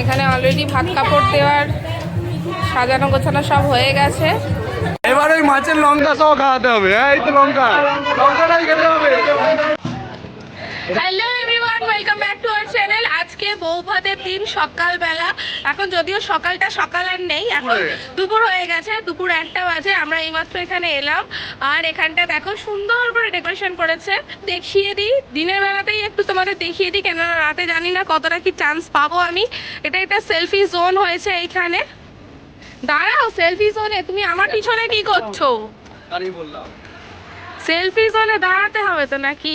এখানে অলরেডি ভাত কাপড় দেওয়ার সাজানো গোছানো সব হয়ে গেছে। এবার ওই মাছের লঙ্কা সব খাওয়াতে হবে। এই তো লঙ্কা। লঙ্কাটাই খেতে হবে। Hello everyone welcome back to our channel আজকে বৌভাতের দিন সকালবেলা। এখন যদিও সকালটা সকাল আর নেই এখন দুপুর হয়ে গেছে। দুপুর একটা বাজে আমরা এইমাত্র এখানে এলাম। আর এখানটা দেখো সুন্দর করে ডেকোরেশন করেছে। দেখিয়ে দিই দিনের বেলাতেই একটু তোমাদের দেখিয়ে দিই কেননা রাতে জানি না কতটা কি চান্স পাবো আমি। এটা একটা সেলফি জোন হয়েছে এইখানে। দাঁড়াও সেলফি জোনে তুমি আমার পিছনে কি করছ? বললাম। সেলফি জোনে দাঁড়াতে হবে তো নাকি?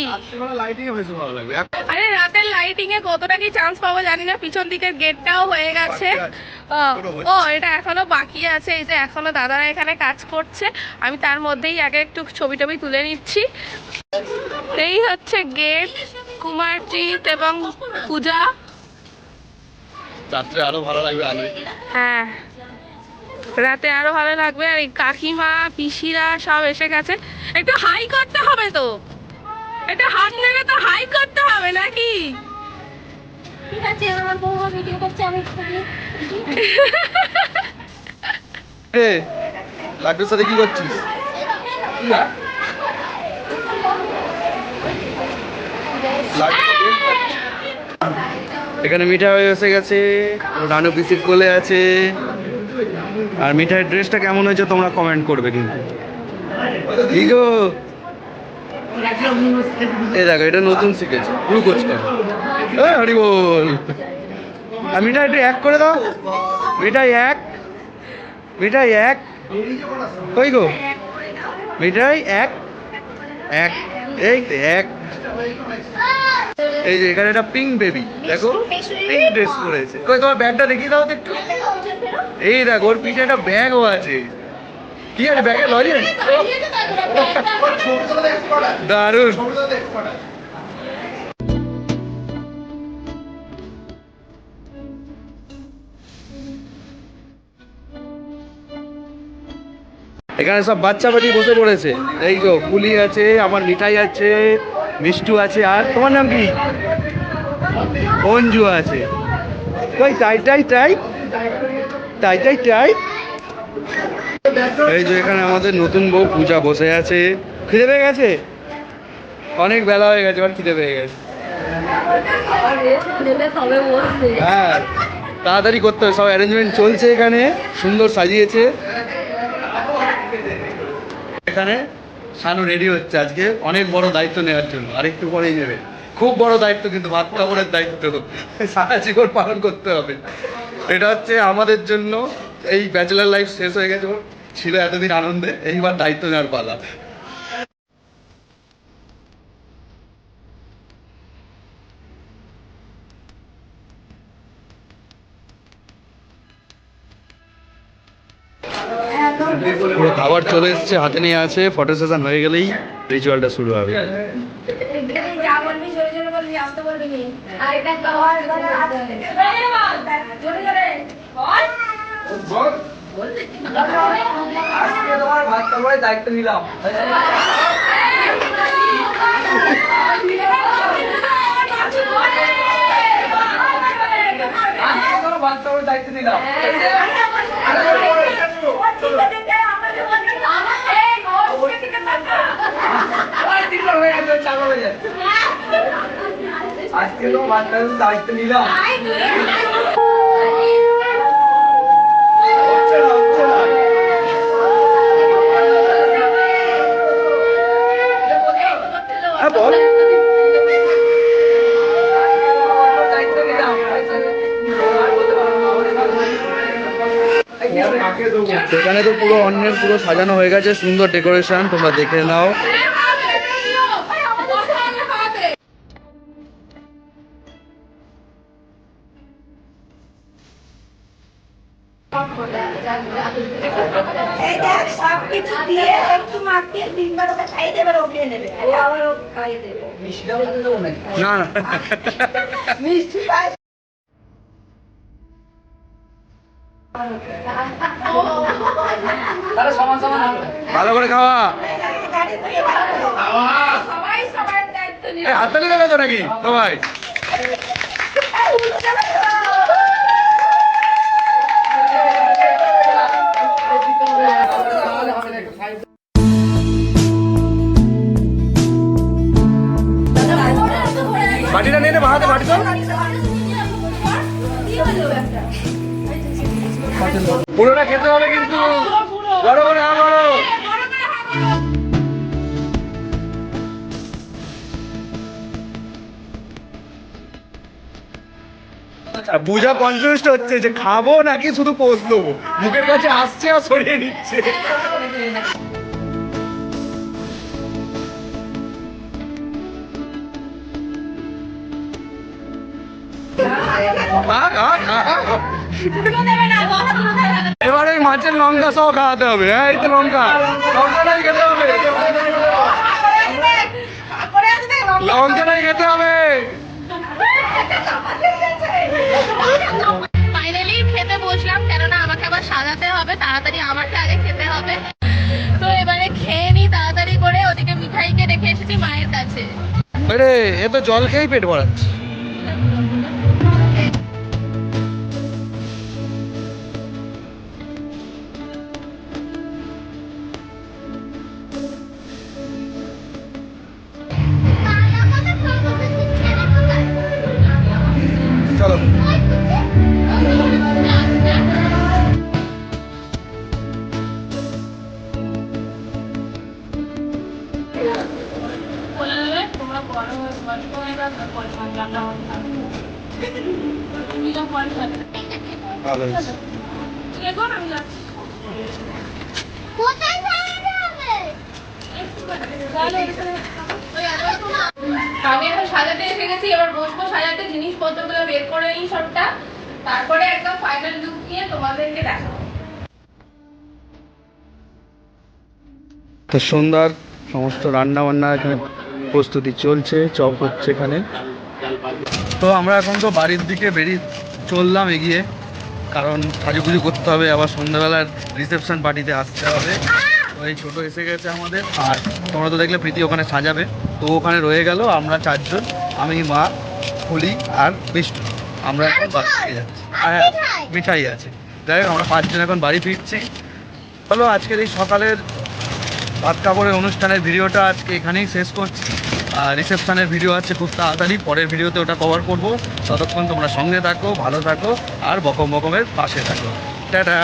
আরে রাতের লাইটিং এ কতটা কি চান্স পাবো জানি না পিছন দিকের গেটটাও হয়ে গেছে। ও, এটা এখনও বাকি আছে এই যে এখনও দাদারা এখানে কাজ করছে। আমি তার মধ্যেই আগে একটু ছবি টবি তুলে নিচ্ছি। এই হচ্ছে গেট কুমারজিৎ এবং পূজা। রাত্রে আরও ভালো লাগবে হ্যাঁ। রাতে আরও ভালো লাগবে আর এই কাকিমা পিসিরা সব এসে গেছে। একটু হাই করতে হবে তো। একটু হাত নেড়ে তো হাই করতে হবে নাকি? ঠিক আছে আমার বৌমা ভিডিও করছে আমি এ লাড্ডুর সাথে কি করছিস? এখানে মিঠাই এসে গেছে রানু বিসিট কোলে আছে। আর মিঠাইয়ের ড্রেসটা কেমন হয়েছে তোমরা কমেন্ট করবে কিন্তু। কি গো এই দেখো, এটা নতুন শিখেছে। পুরো কোচকা এই হরি বল। মিঠাই একটু এক করে দাও। মিঠাই এক। মিঠাই এক। কই গো? মিঠাই এক। এক। এই দেখ। এই যে এখানে একটা পিঙ্ক বেবি দেখো? পিঙ্ক ড্রেস পরেছে। কই তোমার ব্যাগটা দেখিয়ে দাও তো একটু। এই দেখো ওর পিছনে একটা ব্যাগও আছে। কি আছে? ব্যাগে লজেন্স দারুণ। এখানে সব বাচ্চা বাচ্চি বসে পড়েছে। এই তো পুলি আছে, আমার মিঠাই আছে, মিষ্টু আছে, আর তোমার নাম কি? অঞ্জু আছে। কই টাই টাই টাই টাই টাই টাই এই যে এখানে আমাদের নতুন বউ পূজা বসে আছে। খিদে পেয়ে গেছে? অনেক বেলা হয়ে গেছে খিদে পেয়ে গেছে। হ্যাঁ তাড়াতাড়ি করতে হবে, সব অ্যারেঞ্জমেন্ট চলছে এখানে, সুন্দর সাজিয়েছে। এখানে সানু রেডি হচ্ছে আজকে। অনেক বড় দায়িত্ব নেওয়ার জন্য। আরেকটু পরেই নেবে। খুব বড় দায়িত্ব, কিন্তু ভাত কাপড়ের দায়িত্ব। সারা জীবন পালন করতে হবে। এটা হচ্ছে আমাদের জন্য। এই ব্যাচেলার লাইফ শেষ হয়ে গেছে। ছিল এতদিন আনন্দে। এইবার দায়িত্ব নেওয়ার পালা। পুরো খাবার চলে এসেছে, হাতে নিয়ে আছে ফটো সেশন হয়ে গেলেই রিচুয়ালটা শুরু হবে। জোরে জোরে তো সেখানে তো পুরো অন্যের পুরো সাজানো হয়ে গেছে সুন্দর ডেকোরেশন তোমরা দেখে নাও। এই দেখ, সবকিছু দিয়ে একটু মাখিয়ে তিনবার ওকে খাইয়ে দেবে, উঠিয়ে নেবে। আবার ওকে খাইয়ে দেবে। না না। মিষ্টি পায়। ভালো করে খাওয়া। হাততালি দেবে তো নাকি? সবাই পুরোটা খেতে হবে কিন্তু। বড় বড়। পূজা কনফিউজ হচ্ছে যে খাব নাকি শুধু পোজ দেবো? মুখের কাছে আসছে আর সরিয়ে নিচ্ছে। এবারে এই মাছের লঙ্কা সহ খাওয়াতে হবে হ্যাঁ এই তো লঙ্কা। লঙ্কাটাই খেতে হবে। লঙ্কাটাই খেতে হবে। ফাইনালি খেতে বসলাম কেননা আমাকে আবার সাজাতে হবে তাড়াতাড়ি আমারটা আগে খেতে হবে। তো এবারে খেয়ে নি তাড়াতাড়ি করে ওদিকে মিঠাইকে রেখে এসেছি মায়ের কাছে। আরে এ তো জল খেয়েই পেট ভরাচ্ছে। আমি যাচ্ছি। কোথায় যাবে? আমি এখন সাজাতে এসে গেছি এবার বসবো সাজাতে জিনিসপত্রগুলো বের করে নিই সবটা। তারপরে একদম ফাইনাল লুক নিয়ে তোমাদেরকে দেখাবো। তো সন্ধ্যার সমস্ত রান্না বান্না এখানে প্রস্তুতি চলছে চপ হচ্ছে এখানে। তো আমরা এখন তো বাড়ির দিকে বেরিয়ে চললাম এগিয়ে, কারণ সাজুগুজু করতে হবে, আবার সন্ধ্যাবেলার রিসেপশন পার্টিতে আসতে হবে। ওই ছোটো এসে গেছে আমাদের, আর তোমরা তো দেখলে প্রীতি ওখানে সাজাবে। তো ওখানে রয়ে গেল আমরা চারজন, আমি, মা, ফুলি আর বিষ্ণু। আমরা এখন বাড়ি ফিরে যাচ্ছি। আর মিঠাই আছে। যাই হোক, আমরা পাঁচজন এখন বাড়ি ফিরছি। চলো আজকের এই সকালের ভাত কাপড়ের অনুষ্ঠানের ভিডিওটা আজকে এখানেই শেষ করছি। আর রিসেপশানের ভিডিও আছে খুব তাড়াতাড়ি, পরের ভিডিওতে ওটা কভার করব। ততক্ষণ তোমরা সঙ্গে থাকো, ভালো থাকো, আর বকম বকমের পাশে থাকো। টাটা!